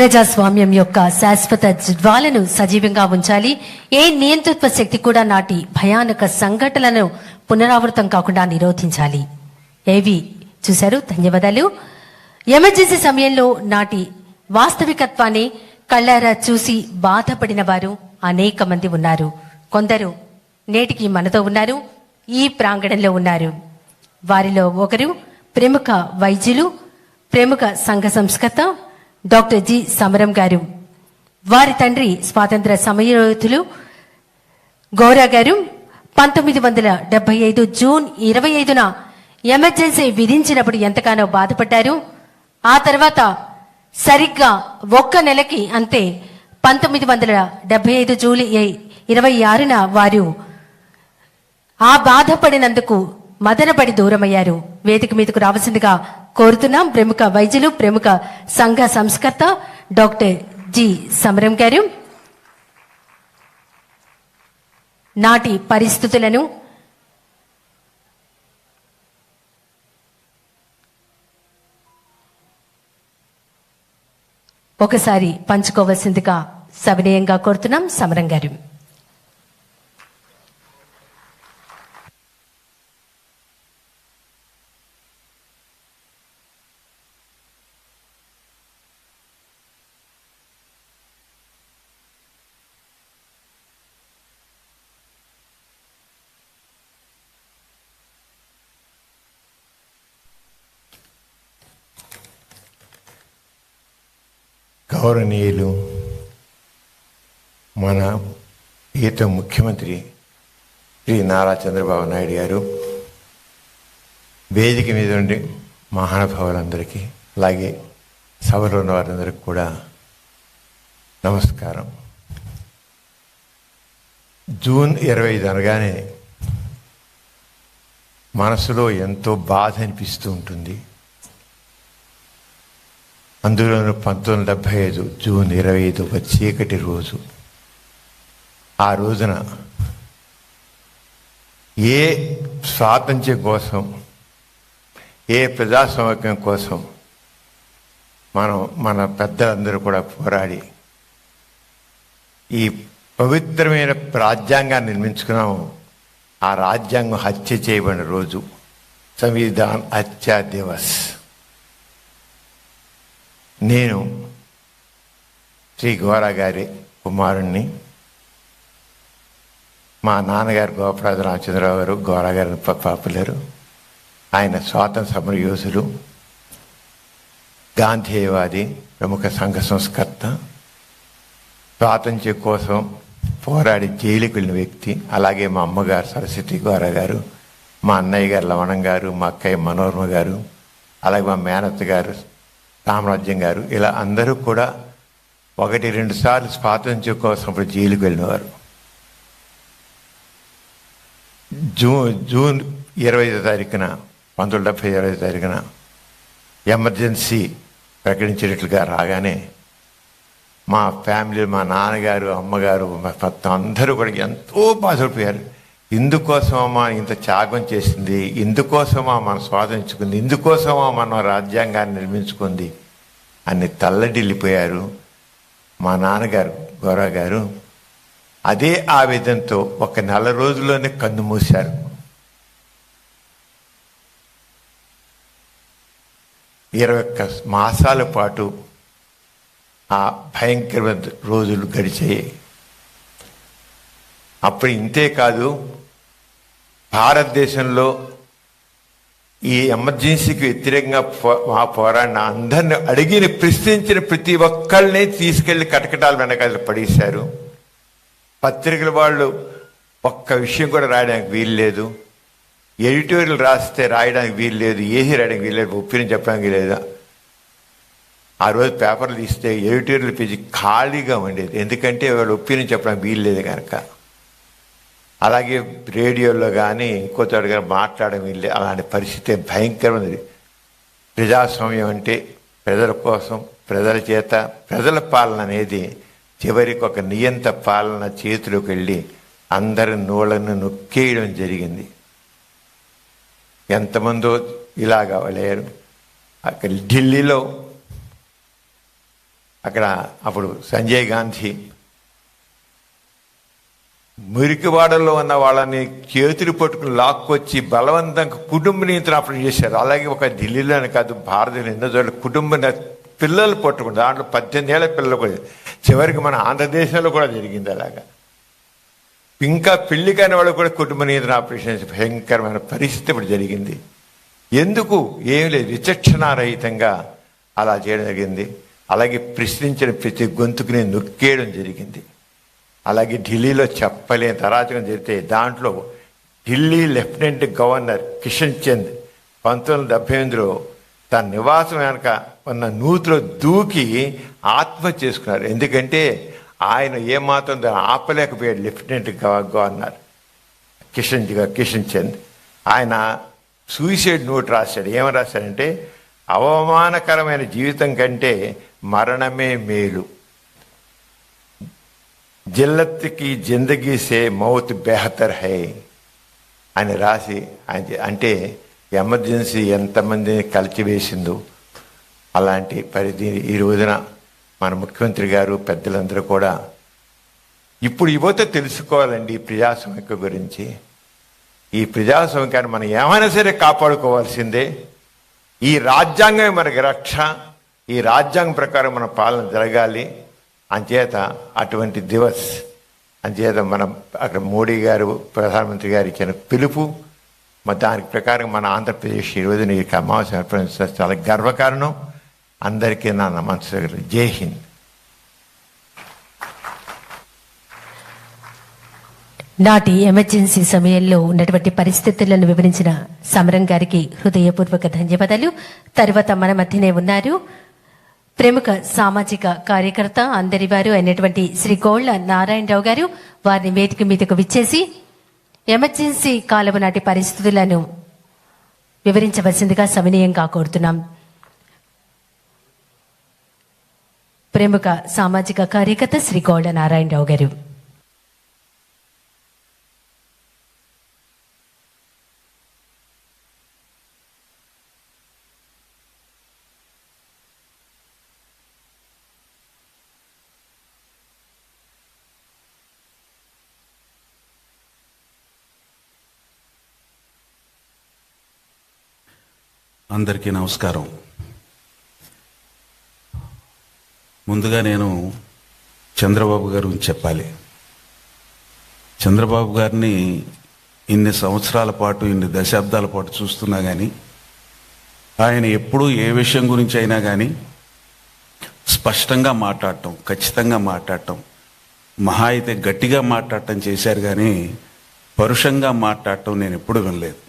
ప్రజాస్వామ్యం యొక్క శాశ్వత జ్వాలను సజీవంగా ఉంచాలి. ఏ నియంతృత్వ శక్తి కూడా నాటి భయానక సంఘటనలను పునరావృతం కాకుండా నిరోధించాలి. ఏవి? చూశారు? ధన్యవాదాలు. ఎమర్జెన్సీ సమయంలో నాటి వాస్తవికత్వాన్ని కళ్ళారా చూసి బాధపడిన వారు అనేక మంది ఉన్నారు. కొందరు నేటికి మనతో ఉన్నారు ఈ ప్రాంగణంలో ఉన్నారు. వారిలో ఒకరు ప్రముఖ వైద్యులు ప్రముఖ సంఘ సంస్కర్త డాక్టర్ జి సమరం గారు. వారి తండ్రి స్వాతంత్ర సమరయోధులు గౌరా గారు. పంతొమ్మిది వందల డెబ్బై ఐదు జూన్ ఇరవై ఐదున ఎమర్జెన్సీ విధించినప్పుడు ఎంతగానో బాధపడ్డారు. ఆ తర్వాత సరిగ్గా ఒక్క నెలకి అంతే పంతొమ్మిది వందల డెబ్బై ఐదు జూలై ఇరవై ఆరున వారు ఆ బాధపడినందుకు మదనపడి దూరమయ్యారు. వేదిక మీదకు రావాల్సిందిగా కోరుతున్నాం. ప్రముఖ వైద్యులు ప్రముఖ సంఘ సంస్కర్త డాక్టర్ జి. సమరం గారు. నాటి పరిస్థితులను ఒకసారి పంచుకోవాల్సిందిగా సవినయంగా కోరుతున్నాం. సమరం గారు. గౌరవనీయులు మన ఈత ముఖ్యమంత్రి శ్రీ నారా చంద్రబాబు నాయుడు గారు వేదిక మీద ఉండి మహానుభావులందరికీ అలాగే సభలో ఉన్న వారందరికీ కూడా నమస్కారం. జూన్ ఇరవై ఐదు అనగానే మనసులో ఎంతో బాధ అనిపిస్తూ ఉంటుంది. అందులోనూ పంతొమ్మిది డెబ్బై డెబ్భై ఐదు జూన్ ఇరవై ఐదు ఒక చీకటి రోజు. ఆ రోజున ఏ స్వాతంత్ర్యం కోసం ఏ ప్రజాస్వామ్యం కోసం మనం మన పెద్దలందరూ కూడా పోరాడి ఈ పవిత్రమైన రాజ్యాంగాన్ని నిర్మించుకున్నాము. ఆ రాజ్యాంగం హత్య చేయబడిన రోజు. సంవిధాన్ హత్యా దివస్. నేను శ్రీ గోరా గారి కుమారుణ్ణి మా నాన్నగారు గోపరాజు రామచంద్రరావు గారు గోరా గారిని పాపులరు ఆయన స్వాతంత్ర సమర యోధులు గాంధేయవాది ప్రముఖ సంఘ సంస్కర్త స్వాతంత్ర్యం కోసం పోరాడి జైలుకి వెళ్ళిన వ్యక్తి అలాగే మా అమ్మగారు సరస్వతి గోరా గారు మా అన్నయ్య గారు లవణం గారు మా అక్కయ్య మనోరమ గారు అలాగే మా మేనత్త గారు రామరాజ్యం గారు. ఇలా అందరూ కూడా ఒకటి రెండు సార్లు స్వాతంత్ర్యం కోసం ఇప్పుడు జైలుకు వెళ్ళినవారు. జూన్ జూన్ ఇరవై ఐదో తారీఖున పంతొమ్మిది డెబ్బై ఇరవై ఐదో తారీఖున ఎమర్జెన్సీ ప్రకటించినట్లుగా రాగానే మా ఫ్యామిలీ మా నాన్నగారు అమ్మగారు మా మొత్తం అందరూ కూడా ఎంతో బాధపడిపోయారు. ఇందుకోసమా ఇంత త్యాగం చేసింది? ఇందుకోసమా మనం స్వాధించుకుంది ఇందుకోసమా మనం రాజ్యాంగాన్ని నిర్మించుకుంది? అని తల్లడిల్లిపోయారు మా నాన్నగారు గౌరవ గారు అదే ఆవేదనతో ఒక నెల రోజుల్లోనే కన్ను మూశారు. ఇరవై ఒక్క మాసాల పాటు ఆ భయంకర రోజులు గడిచాయి. అప్పుడు ఇంతే కాదు భారతదేశంలో ఈ ఎమర్జెన్సీకి వ్యతిరేకంగా పో- మా పోరాడిన అందరిని అడిగిన ప్రశ్నించిన ప్రతి ఒక్కళ్ళని తీసుకెళ్ళి కటకటాలు వెనకాల పడేశారు. పత్రికల వాళ్ళు ఒక్క విషయం కూడా రాయడానికి వీలు లేదు. ఎడిటోరియల్ రాస్తే రాయడానికి వీలు లేదు. ఏది రాయడానికి వీలు లేదు. ఒపీనియన్ చెప్పడానికి లేదా? ఆ రోజు పేపర్లు ఇస్తే ఎడిటోరియల్ పేజీ ఖాళీగా ఉండేది. ఎందుకంటే వాళ్ళు ఒపీనియన్ చెప్పడానికి వీలు లేదు కనుక. అలాగే రేడియోలో కానీ ఇంకో చోట కానీ మాట్లాడడం వీలు లేదు. అలాంటి పరిస్థితి భయంకరమైనది ప్రజాస్వామ్యం అంటే ప్రజల కోసం ప్రజల చేత ప్రజల పాలన అనేది చివరికి ఒక నియంత పాలన చేతిలోకి వెళ్ళి అందరి నూళ్ళను నొక్కేయడం జరిగింది ఎంతమందో ఇలాగా లేరు అక్కడ ఢిల్లీలో అక్కడ అప్పుడు సంజయ్ గాంధీ మురికివాడల్లో ఉన్న వాళ్ళని చేతులు పట్టుకుని లాక్కొచ్చి బలవంతంగా కుటుంబ నియంత్రణ ఆపరేషన్ చేశారు. అలాగే ఒక ఢిల్లీలోనే కాదు భారతదేశం ఎన్నో చోట్ల కుటుంబ పిల్లలు పట్టుకుని దాంట్లో పద్దెనిమిది ఏళ్ళ పిల్లలు కూడా చివరికి మన ఆంధ్రదేశంలో కూడా జరిగింది అలాగా. ఇంకా పెళ్ళి కాని వాళ్ళు కూడా కుటుంబ నియంత్రణ ఆపరేషన్ చేసే భయంకరమైన పరిస్థితి ఇప్పుడు జరిగింది. ఎందుకు? ఏం లేదు. విచక్షణారహితంగా అలా చేయడం జరిగింది. అలాగే ప్రశ్నించిన ప్రతి గొంతుకుని నొక్కేయడం జరిగింది. అలాగే ఢిల్లీలో చెప్పలేని తరాచకం జరిగితే దాంట్లో ఢిల్లీ లెఫ్టినెంట్ గవర్నర్ కిషన్ చంద్ పంతొమ్మిది వందల డెబ్బై ఎనిమిదిలో తన నివాసం వెనక ఉన్న నూతిలో దూకి ఆత్మహత్య చేసుకున్నారు. ఎందుకంటే ఆయన ఏమాత్రం దాన్ని ఆపలేకపోయాడు లెఫ్టినెంట్ గవర్నర్ కిషన్ కిషన్ చంద్. ఆయన సూసైడ్ నోట్ రాశాడు. ఏమని రాశాడంటే అవమానకరమైన జీవితం కంటే మరణమే మేలు. జిల్లత్కి జిందగీ సే మౌత్ బెహతర్ హై అని రాసి ఆయన అంటే ఎమర్జెన్సీ ఎంతమందిని కలిచివేసిందో అలాంటి పరిధి ఈ రోజున మన ముఖ్యమంత్రి గారు పెద్దలందరూ కూడా ఇప్పుడు యువత తెలుసుకోవాలండి ఈ ప్రజాస్వామిక గురించి. ఈ ప్రజాస్వామికాన్ని మనం ఏమైనా సరే కాపాడుకోవాల్సిందే. ఈ రాజ్యాంగమే మనకి రక్ష. ఈ రాజ్యాంగం ప్రకారం మన పాలన జరగాలి. అంచేత అటువంటి దివస్ అంచేత మనం అక్కడ మోడీ గారు ప్రధానమంత్రి గారు ఇచ్చిన పిలుపు మరి దాని ప్రకారం మన ఆంధ్రప్రదేశ్ ఈరోజు రోజున ఈ అమావాస్య ఏర్పడించడం చాలా గర్వకారణం. అందరికీ నా నమస్కారం జై హింద్. నాటి ఎమర్జెన్సీ సమయంలో ఉన్నటువంటి పరిస్థితులను వివరించిన సమరం గారికి హృదయపూర్వక ధన్యవాదాలు. తర్వాత మన మధ్యనే ఉన్నారు ప్రముఖ సామాజిక కార్యకర్త అందరి వారు అయినటువంటి శ్రీ గోళ్ళ నారాయణరావు గారు వారిని వేదిక మీదకు విచ్చేసి ఎమర్జెన్సీ కాలం నాటి పరిస్థితులను వివరించవలసిందిగా సమనీయంగా కోరుతున్నాం. ప్రముఖ సామాజిక కార్యకర్త శ్రీ గోళ్ళ నారాయణరావు గారు. అందరికీ నమస్కారం. ముందుగా నేను చంద్రబాబు గారి గురించి చెప్పాలి. చంద్రబాబు గారిని ఇన్ని సంవత్సరాల పాటు ఇన్ని దశాబ్దాల పాటు చూస్తున్నా కానీ ఆయన ఎప్పుడూ ఏ విషయం గురించి అయినా కానీ స్పష్టంగా మాట్లాడటం ఖచ్చితంగా మాట్లాడటం మహా అయితే గట్టిగా మాట్లాడటం చేశారు కానీ పరుషంగా మాట్లాడటం నేను ఎప్పుడు వినలేదు.